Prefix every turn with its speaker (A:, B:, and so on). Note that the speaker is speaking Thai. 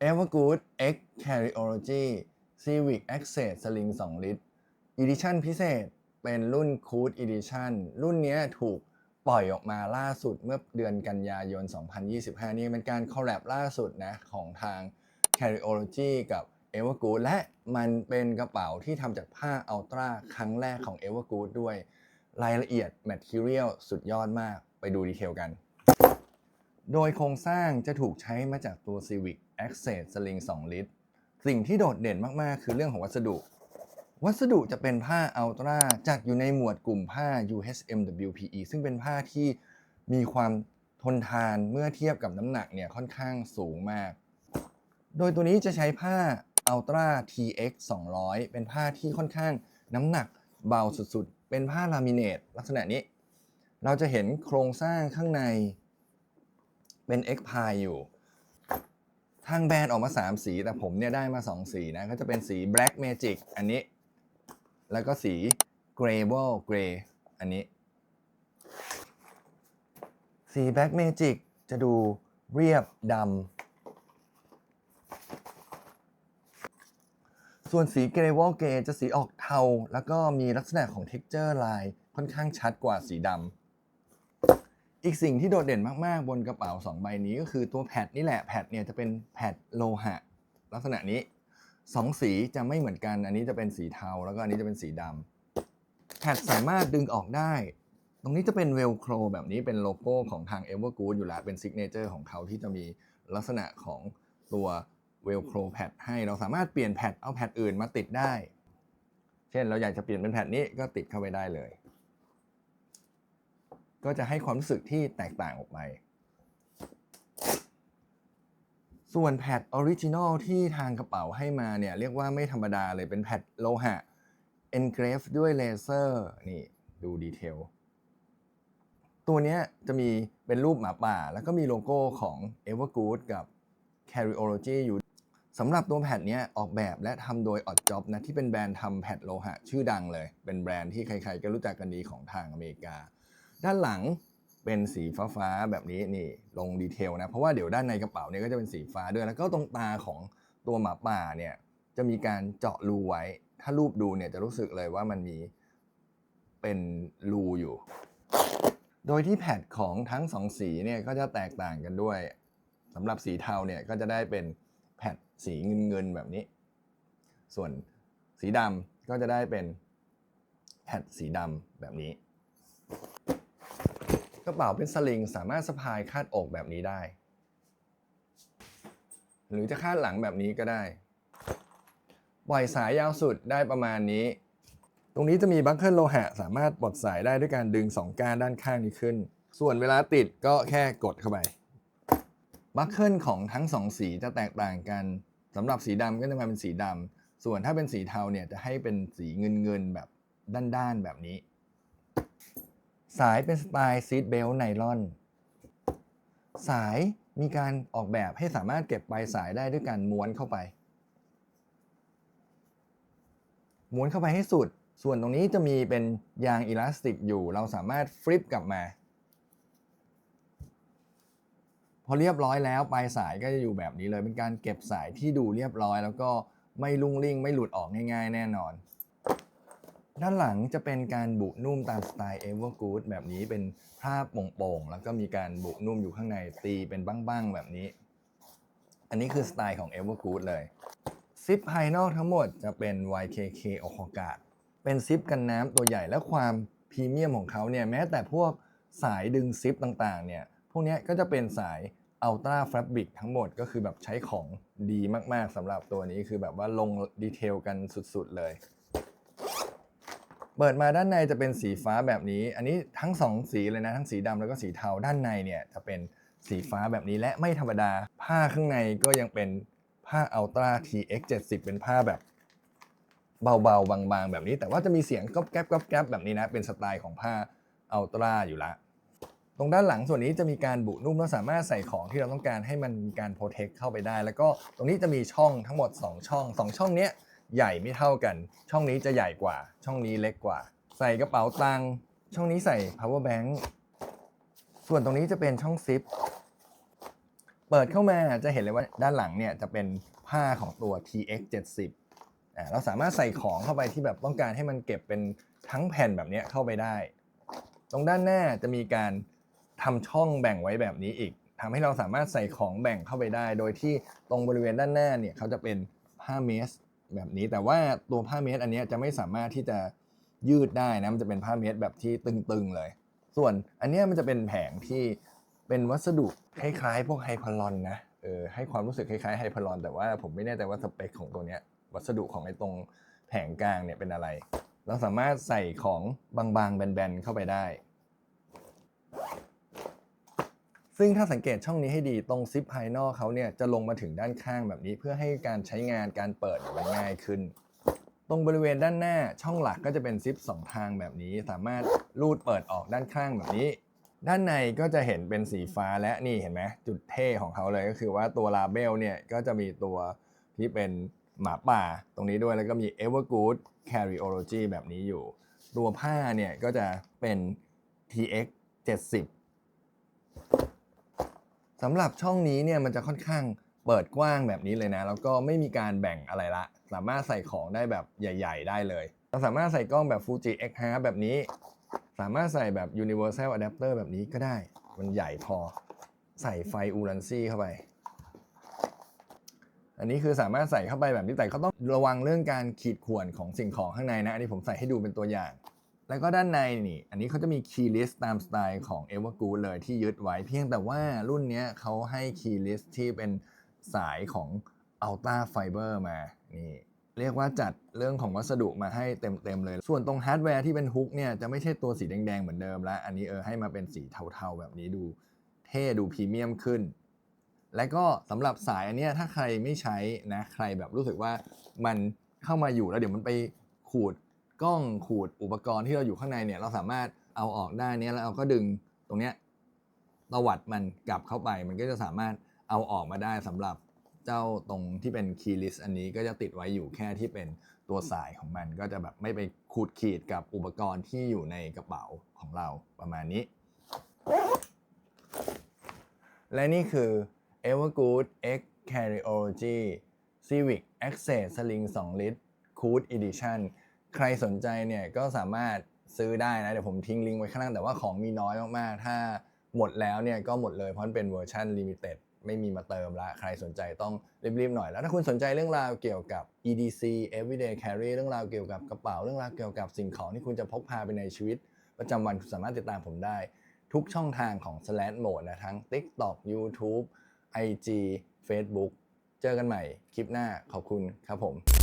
A: Evergood X Carryology Civic Access Sling 2ลิตร Edition พิเศษเป็นรุ่น Cruise Edition รุ่นนี้ถูกปล่อยออกมาล่าสุดเมื่อเดือนกันยายน 2025 นี้เป็นการคอลแลบล่าสุดนะของทาง Carryology กับ Evergood และมันเป็นกระเป๋าที่ทำจากผ้าอัลตราครั้งแรกของ Evergood ด้วย รายละเอียด Material สุดยอดมากไปดูดีเทลกัน โดยโครงสร้างจะถูกใช้มาจากตัว Civic Access Sling 2 ลิตร สิ่งที่โดดเด่นมาก ๆ คือเรื่องของวัสดุ วัสดุจะเป็นผ้าอัลตราจัดอยู่ในหมวดกลุ่มผ้า UHM WPE ซึ่งเป็นผ้าที่มีความทนทานเมื่อเทียบกับน้ำหนักเนี่ยค่อนข้างสูงมาก โดยตัวนี้จะใช้ผ้า Ultra TX 200 เป็นผ้าที่ค่อนข้างน้ำหนักเบาสุดๆ เป็นผ้าลามิเนตลักษณะนี้ เราจะเห็นโครงสร้างข้างใน เป็น X pi อยู่ ทางแบรนด์ออกมา 3 สี แต่ผมเนี่ยได้มา 2 สีนะ ก็จะเป็นสี Black Magic อันนี้ แล้วก็สี Gravel Grey อันนี้ สี Black Magic จะดูเรียบดำ ส่วนสี Gravel Grey จะสีออกเทา แล้วก็มีลักษณะของ texture ลายค่อนข้างชัดกว่าสีดำ อีกสิ่งที่โดดเด่นมากๆ บนกระเป๋า 2 ใบนี้ก็คือตัวแพดนี่แหละแพดเนี่ยจะเป็นแพดโลหะ ลักษณะนี้2สีจะไม่เหมือนกัน อันนี้จะเป็นสีเทาแล้วก็อันนี้จะเป็นสีดำแพดสามารถดึงออกได้ ตรงนี้จะเป็นเวลโครแบบนี้เป็นโลโก้ของทาง Evergood อยู่แล้วเป็นซิกเนเจอร์ของเขาที่จะมีลักษณะของตัวเวลโครแพดให้เราสามารถเปลี่ยนแพดเอาแพดอื่นมาติดได้ เช่นเราอยากจะเปลี่ยนเป็นแพดนี้ก็ติดเข้าไปได้เลย ก็จะให้ความรู้สึกที่แตกต่างออกไป ส่วนแพดออริจินอลที่ทางกระเป๋าให้มาเนี่ย เรียกว่าไม่ธรรมดาเลยเป็นแพดโลหะ engrave ด้วยเลเซอร์นี่ดูดีเทลตัวนี้จะมีเป็นรูปหมาป่า แล้วก็มีโลโก้ของ Evergood กับ Carryology อยู่สำหรับตัวแพดนี้ออกแบบและทำโดย Odd Job นะที่เป็นแบรนด์ทำแพดโลหะ ชื่อดังเลย เป็นแบรนด์ที่ใครๆก็รู้จักกันดีของทางอเมริกา ด้านหลังเป็นสีฟ้าๆแบบนี้นี่ลงดีเทลนะเพราะว่าเดี๋ยวด้านในกระเป๋าเนี่ยก็จะเป็นสีฟ้าด้วยแล้วก็ตรงตาของตัวหมาป่าเนี่ยจะมีการเจาะรูไว้ ถ้ารูปดูเนี่ยจะรู้สึกเลยว่ามันมีเป็นรูอยู่ โดยที่แพดของทั้งสองสีเนี่ยก็จะแตกต่างกันด้วยสำหรับสีเทาเนี่ยก็จะได้เป็นแพดสีเงินๆแบบนี้ ส่วนสีดำก็จะได้เป็นแพดสีดำแบบนี้ กระเป๋าเป็นสลิงสามารถสะพายคาดอกแบบนี้ได้ หรือจะคาดหลังแบบนี้ก็ได้ ปล่อยสายยาวสุดได้ประมาณนี้ ตรงนี้จะมีบัคเกิลโลหะ สามารถปลดสายได้ด้วยการดึง 2ก้านด้านข้างนี้ขึ้น ส่วนเวลาติดก็แค่กดเข้าไปบัคเกิลของทั้ง 2 สีจะแตกต่างกันสำหรับสีดำก็จะมาเป็นสีดำส่วนถ้าเป็นสีเทาเนี่ยจะให้เป็นสีเงินๆแบบด้านๆแบบนี้ สายเป็นสไตล์ซีดเบลไนลอน สายมีการออกแบบให้สามารถเก็บปลายสายได้ด้วยการม้วนเข้าไป ม้วนเข้าไปให้สุด ส่วนตรงนี้จะมีเป็นยางอิลาสติกอยู่ เราสามารถฟลิปกลับมา พอเรียบร้อยแล้วปลายสายก็จะอยู่แบบนี้เลย เป็นการเก็บสายที่ดูเรียบร้อย แล้วก็ไม่ลุ่งลิ่งไม่หลุดออกง่าย ๆ แน่นอน ด้านหลังจะเป็นการบุนุ่มตามสไตล์ Evergood แบบนี้เป็นผ้าโป่งๆ แล้วก็มีการบุนุ่มอยู่ข้างในตีเป็นบ้างๆ แบบนี้ อันนี้คือสไตล์ของ Evergood เลย ซิปภายนอกทั้งหมดจะเป็น YKK o k o g a เป็นซิปกันน้ำตัวใหญ่และความพรีเมียมของเขาเนี่ยแม้แต่พวกสายดึงซิปต่างๆ เนี่ย พวกนี้ก็จะเป็นสาย Ultra Fabric ทั้งหมดก็คือแบบใช้ของดีมากๆสำหรับตัวนี้คือแบบว่าลงดีเทลกันสุดๆเลย เปิดมาด้านในจะเป็นสีฟ้าแบบนี้ อันนี้ทั้งสองสีเลยนะ ทั้งสีดำแล้วก็สีเทาด้านในเนี่ยจะเป็นสีฟ้าแบบนี้และไม่ธรรมดา ผ้าข้างในก็ยังเป็นผ้า Ultra TX 70เป็นผ้าแบบเบาๆ บางๆ แบบนี้ แต่ว่าจะมีเสียงก๊อบแก๊บก๊อบแก๊บแบบนี้นะ เป็นสไตล์ของผ้า Ultra อยู่ละ ตรงด้านหลังส่วนนี้จะมีการบุนุ่มและสามารถใส่ของที่เราต้องการให้มันมีการโปรเทคเข้าไปได้ แล้วก็ตรงนี้จะมีช่องทั้งหมด 2 ช่อง 2 ช่องเนี้ย ใหญ่ไม่เท่ากัน ช่องนี้จะใหญ่กว่า ช่องนี้เล็กกว่า ใส่กระเป๋าตังค์ช่องนี้ใส่ power bank ส่วนตรงนี้จะเป็นช่องซิป เปิดเข้ามาจะเห็นเลยว่าด้านหลังเนี่ยจะเป็นผ้าของตัว TX 70อ่าเราสามารถใส่ของเข้าไปที่แบบต้องการให้มันเก็บเป็นทั้งแผ่นแบบนี้เข้าไปได้ ตรงด้านหน้าจะมีการทำช่องแบ่งไว้แบบนี้อีกทำให้เราสามารถใส่ของแบ่งเข้าไปได้ โดยที่ตรงบริเวณด้านหน้าเนี่ยเขาจะเป็นผ้าเมส แบบนี้ แต่ว่าตัวผ้าเมสอันนี้จะไม่สามารถที่จะยืดได้นะมันจะเป็นผ้าเมสแบบที่ตึงๆเลย ส่วนอันนี้มันจะเป็นแผงที่เป็นวัสดุคล้ายๆพวกไฮพลอนนะเออให้ความรู้สึกคล้ายๆไฮพลอนแต่ว่าผมไม่แน่ใจว่าสเปคของตัวเนี้ยวัสดุของไอ้ตรงแผงกลางเนี่ยเป็นอะไร เราสามารถใส่ของบางๆแบนๆเข้าไปได้ ซึ่งถ้าสังเกตช่องนี้ให้ดีตรงซิปภายนอกเขาเนี่ยจะลงมาถึงด้านข้างแบบนี้ เพื่อให้การใช้งานการเปิดมันง่ายขึ้น ตรงบริเวณด้านหน้าช่องหลักก็จะเป็นซิปสองทางแบบนี้ สามารถลูดเปิดออกด้านข้างแบบนี้ ด้านในก็จะเห็นเป็นสีฟ้าและนี่เห็นไหมจุดเท่ของเขาเลยก็คือว่าตัวลาเบลเนี่ยก็จะมีตัวที่เป็นหมาป่าตรงนี้ด้วยแล้วก็มี Evergood Carryology แบบนี้อยู่ ตัวผ้าเนี่ยก็จะเป็น TX 70 สำหรับช่องนี้เนี่ยมันจะค่อนข้างเปิดกว้างแบบนี้เลยนะ แล้วก็ไม่มีการแบ่งอะไรละ สามารถใส่ของได้แบบใหญ่ ๆ ได้เลย เราสามารถใส่กล้องแบบ Fuji X h แบบนี้ สามารถใส่แบบ Universal Adapter แบบนี้ก็ได้ มันใหญ่พอ ใส่ไฟอูรันซี่เข้าไป อันนี้คือสามารถใส่เข้าไปแบบนี้แต่เขาต้องระวังเรื่องการขีดข่วนของสิ่งของข้างในนะ อันนี้ผมใส่ให้ดูเป็นตัวอย่าง แล้วก็ด้านในนี่ อันนี้เขาจะมี key list ตามสไตล์ของ Evergood เลยที่ยึดไว้ เพียงแต่ว่ารุ่นนี้เขาให้ key list ที่เป็นสายของ Ultra Fiber มานี่เรียกว่าจัดเรื่องของวัสดุมาให้เต็มๆเลย ส่วนตรงฮาร์ดแวร์ที่เป็นฮุกเนี่ยจะไม่ใช่ตัวสีแดงๆเหมือนเดิมแล้ว อันนี้เออให้มาเป็นสีเทาๆแบบนี้ดูเท่ดูพรีเมียมขึ้น และก็สำหรับสายอันนี้ถ้าใครไม่ใช้นะใครแบบรู้สึกว่ามันเข้ามาอยู่แล้วเดี๋ยวมันไปขูด กล้องขูดอุปกรณ์ที่เราอยู่ข้างในเนี่ยเราสามารถเอาออกได้เนี่ยแล้วเราก็ดึงตรงเนี้ยตวัดมันกลับเข้าไป มันก็จะสามารถเอาออกมาได้สำหรับเจ้าตรงที่เป็น key list อันนี้ก็จะติดไว้อยู่แค่ที่เป็นตัวสายของมัน ก็จะแบบไม่ไปขูดขีดกับอุปกรณ์ที่อยู่ในกระเป๋าของเราประมาณนี้ และนี่คือ Evergood X Carryology Civic Access Sling 2 ลิตร Cool Edition ใครสนใจเนี่ยก็สามารถซื้อได้นะ เดี๋ยวผมทิ้งลิงก์ไว้ข้างล่างแต่ว่าของมีน้อยมากๆ ถ้าหมดแล้วเนี่ยก็หมดเลยเพราะเป็นเวอร์ชันลิมิเต็ดไม่มีมาเติมละ ใครสนใจต้องรีบๆหน่อย แล้วถ้าคุณสนใจเรื่องราวเกี่ยวกับ EDC Everyday Carry เรื่องราวเกี่ยวกับกระเป๋า เรื่องราวเกี่ยวกับสิ่งของที่คุณจะพกพาไปในชีวิต ประจำวันคุณสามารถติดตามผมได้ ทุกช่องทางของ Slash Mode นะทั้ง TikTok YouTube IG Facebook เจอกันใหม่คลิปหน้าขอบคุณครับผม